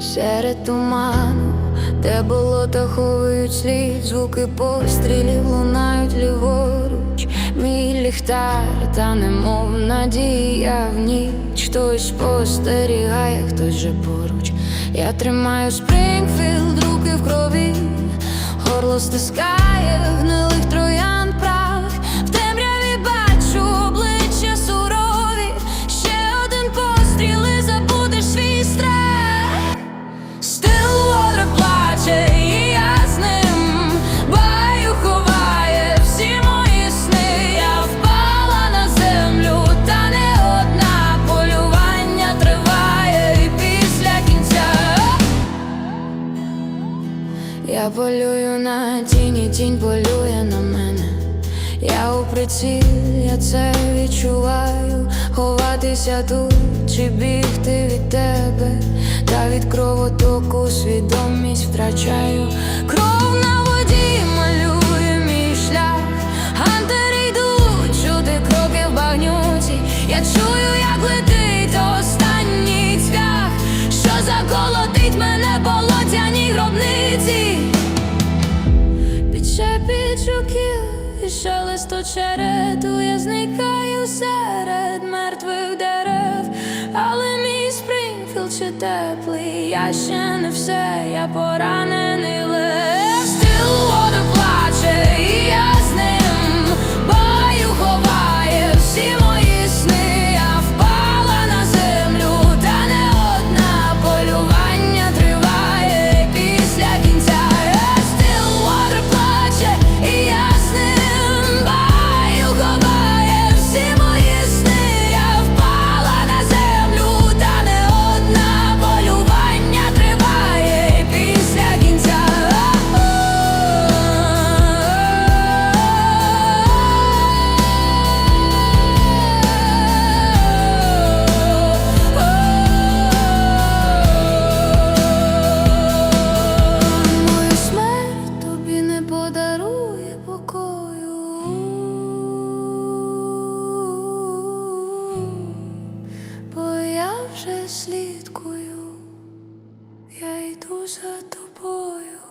серед туману, де болота ховують слід, звуки пострілів лунають ліворуч, мій ліхтар, та немов надія в ніч Хтось спостерігає, хтось же поруч. Я тримаю спрингфілд, руки в крові, горло стискає. Я полюю на тіні, тінь полює на мене. Я у приціл, я це відчуваю. Ховатися тут чи бігти від тебе, та від кровотоку свідомість втрачаю. шелест очерету я зникаю серед мертвих дерев, але мій спринфілд ще теплий, я ще не все, я поранений лев. переслідкою, я йду за тобою.